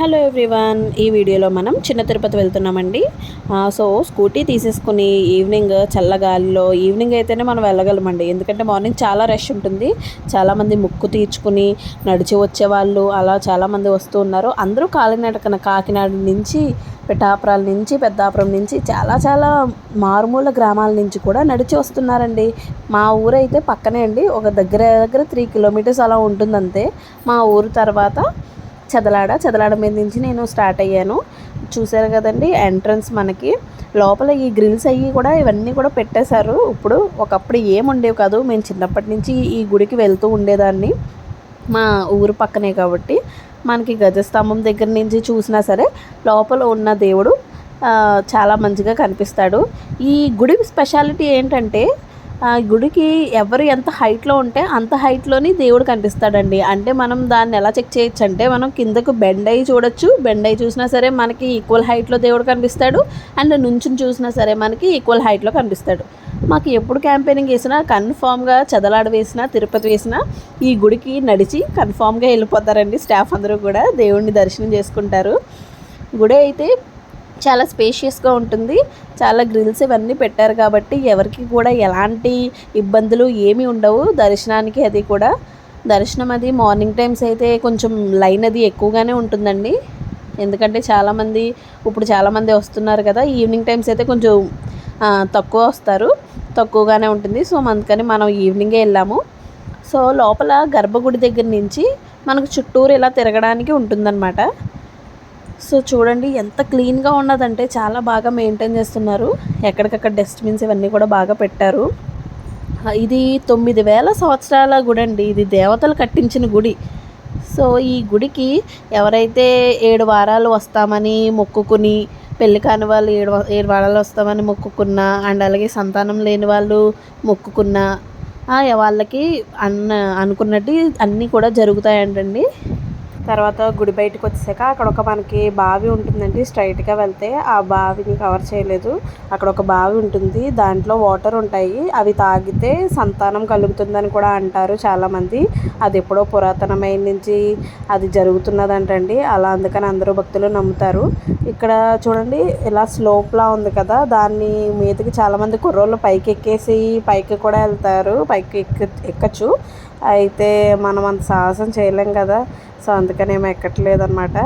Hello everyone ఈ వీడియోలో మనం చిన్న తిరుపతి వెళ్తున్నామండి. సో స్కూటీ తీసేసుకుని ఈవినింగ్ చల్లగాలిలో ఈవినింగ్ అయితేనే మనం వెళ్ళగలమండి. ఎందుకంటే మార్నింగ్ చాలా రష్ ఉంటుంది. చాలామంది ముక్కు తీర్చుకుని నడిచి వచ్చేవాళ్ళు అలా చాలామంది వస్తూ ఉన్నారు. అందరూ కాలినడకన కాకినాడ నుంచి పిఠాపురాల నుంచి పెద్దాపురం నుంచి చాలా చాలా మారుమూల గ్రామాల నుంచి కూడా నడిచి వస్తున్నారండి. మా ఊరైతే పక్కనే అండి. ఒక దగ్గర దగ్గర త్రీ కిలోమీటర్స్ అలా ఉంటుందంతే. మా ఊరు తర్వాత చదలాడ? చదలాడ మీద నుంచి నేను స్టార్ట్ అయ్యాను. చూసారు కదండి ఎంట్రన్స్ మనకి. లోపల ఈ గ్రిల్స్ అవి కూడా ఇవన్నీ కూడా పెట్టేశారు. ఇప్పుడు ఒకప్పుడు ఏముండేవి కాదు. మేము చిన్నప్పటి నుంచి ఈ గుడికి వెళ్తూ ఉండేదాన్ని. మా ఊరు పక్కనే కాబట్టి. మనకి గజస్తంభం దగ్గర నుంచి చూసినా సరే లోపల ఉన్న దేవుడు చాలా మంచిగా కనిపిస్తాడు. ఈ గుడి స్పెషాలిటీ ఏంటంటే ఆ గుడికి ఎవరు ఎంత హైట్లో ఉంటే అంత హైట్లోని దేవుడు కనిపిస్తాడండి. అంటే మనం దాన్ని ఎలా చెక్ చేయొచ్చు అంటే మనం కిందకు బెండ్ అయ్యి చూడొచ్చు. బెండ్ అయ్యి చూసినా సరే మనకి ఈక్వల్ హైట్లో దేవుడు కనిపిస్తాడు. అండ్ నుంచుని చూసినా సరే మనకి ఈక్వల్ హైట్లో కనిపిస్తాడు. మాకు ఎప్పుడు క్యాంపెయినింగ్ వేసినా కన్ఫామ్గా చదలాడ వేసినా తిరుపతి వేసినా ఈ గుడికి నడిచి కన్ఫామ్గా వెళ్ళిపోతారండి. స్టాఫ్ అందరూ కూడా దేవుడిని దర్శనం చేసుకుంటారు. గుడి అయితే చాలా స్పేషియస్గా ఉంటుంది. చాలా గ్రిల్స్ ఇవన్నీ పెట్టారు కాబట్టి ఎవరికి కూడా ఎలాంటి ఇబ్బందులు ఏమీ ఉండవు. దర్శనానికి అది కూడా. దర్శనం అది మార్నింగ్ టైమ్స్ అయితే కొంచెం లైన్ అది ఎక్కువగానే ఉంటుందండి. ఎందుకంటే చాలామంది ఇప్పుడు చాలామంది వస్తున్నారు కదా ఈవినింగ్ టైమ్స్ అయితే కొంచెం తక్కువ వస్తారు. తక్కువగానే ఉంటుంది. సో అందుకని మనం ఈవినింగే వెళ్ళాము. సో లోపల గర్భగుడి దగ్గర నుంచి మనకు చుట్టూరు ఇలా తిరగడానికి ఉంటుందన్నమాట. సో చూడండి ఎంత క్లీన్గా ఉన్నదంటే చాలా బాగా మెయింటైన్ చేస్తున్నారు. ఎక్కడికక్కడ డస్ట్బిన్స్ ఇవన్నీ కూడా బాగా పెట్టారు. ఇది తొమ్మిది వేల సంవత్సరాల గుడి అండి ఇది దేవతలు కట్టించిన గుడి. సో ఈ గుడికి ఎవరైతే ఏడు వారాలు వస్తామని మొక్కుకుని పెళ్ళి కాని వాళ్ళు ఏడు ఏడు వారాలు వస్తామని మొక్కుకున్నా అండ్ అలాగే సంతానం లేని వాళ్ళు మొక్కుకున్నా వాళ్ళకి అన్న అనుకున్నట్టు అన్నీ కూడా జరుగుతాయంటండి. తర్వాత గుడి బయటకు వచ్చేసాక అక్కడ ఒక మనకి బావి ఉంటుందండి. స్ట్రైట్గా వెళ్తే ఆ బావిని కవర్ చేయలేదు. అక్కడ ఒక బావి ఉంటుంది. దాంట్లో వాటర్ ఉంటాయి. అవి తాగితే సంతానం కలుగుతుందని కూడా అంటారు చాలామంది. అది ఎప్పుడో పురాతనమైన నుంచి అది జరుగుతున్నదంటండి. అలా అందుకని అందరూ భక్తులు నమ్ముతారు. ఇక్కడ చూడండి ఇలా స్లోప్లా ఉంది కదా. దాన్ని మీదకి చాలామంది కుర్రోళ్ళు పైకి ఎక్కేసి పైకి కూడా వెళ్తారు. పైకి ఎక్క ఎక్కచ్చు. అయితే మనం అంత సాహసం చేయలేం కదా. సో అందుకని ఏమో ఎక్కట్లేదు అనమాట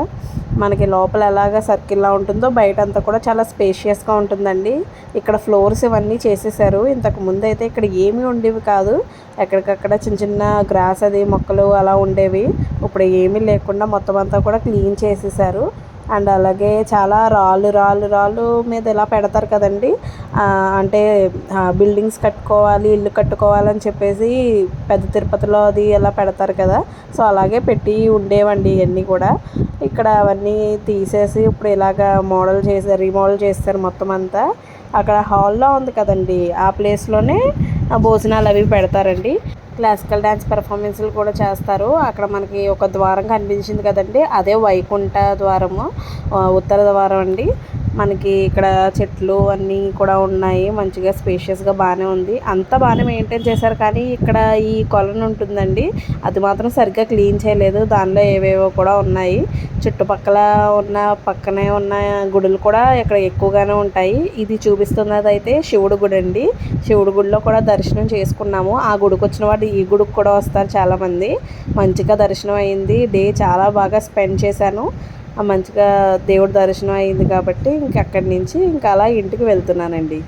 మనకి లోపల ఎలాగ సర్కిల్లా ఉంటుందో బయట అంతా కూడా చాలా స్పేషియస్గా ఉంటుందండి. ఇక్కడ ఫ్లోర్స్ ఇవన్నీ చేసేసారు. ఇంతకు ముందు అయితే ఇక్కడ ఏమీ ఉండేవి కాదు. ఎక్కడికక్కడ చిన్న చిన్న గ్రాస్ అది మొక్కలు అలా ఉండేవి. ఇప్పుడు ఏమీ లేకుండా మొత్తం అంతా కూడా క్లీన్ చేసేసారు. అండ్ అలాగే చాలా రాళ్ళు రాళ్ళు రాళ్ళు మీద ఇలా పెడతారు కదండి. అంటే బిల్డింగ్స్ కట్టుకోవాలి ఇల్లు కట్టుకోవాలని చెప్పేసి పెద్ద తిరుపతిలో అది ఎలా పెడతారు కదా. సో అలాగే పెట్టి ఉండేవండి ఇవన్నీ కూడా. ఇక్కడ అవన్నీ తీసేసి ఇప్పుడు ఇలాగ మోడల్ చేశారు రీమోడల్ చేస్తారు మొత్తం అంతా. అక్కడ హాల్లో ఉంది కదండి. ఆ ప్లేస్లోనే భోజనాలు అవి పెడతారండి. క్లాసికల్ డ్యాన్స్ పెర్ఫార్మెన్స్లు కూడా చేస్తారు. అక్కడ మనకి ఒక ద్వారం కనిపించింది కదండి. అదే వైకుంఠ ద్వారము ఉత్తర ద్వారం అండి. మనకి ఇక్కడ చెట్లు అన్నీ కూడా ఉన్నాయి. మంచిగా స్పేషియస్గా బాగానే ఉంది. అంతా బాగానే మెయింటైన్ చేశారు కానీ ఇక్కడ ఈ కొలను ఉంటుందండి. అది మాత్రం సరిగ్గా క్లీన్ చేయలేదు. దానిలో ఏవేవో కూడా ఉన్నాయి. చుట్టుపక్కల ఉన్న పక్కనే ఉన్న గుడులు కూడా ఇక్కడ ఎక్కువగానే ఉంటాయి. ఇది చూపిస్తున్నది అయితే శివుడు గుడి అండి. శివుడు గుడిలో కూడా దర్శనం చేసుకున్నాము. ఆ గుడికి వచ్చిన వాడు ఈ గుడికి కూడా వస్తారు చాలామంది. మంచిగా దర్శనం అయింది. డే చాలా బాగా స్పెండ్ చేశాను. మంచిగా దేవుడి దర్శనం అయింది కాబట్టి ఇంక అక్కడి నుంచి ఇంకా అలా ఇంటికి వెళ్తున్నానండి.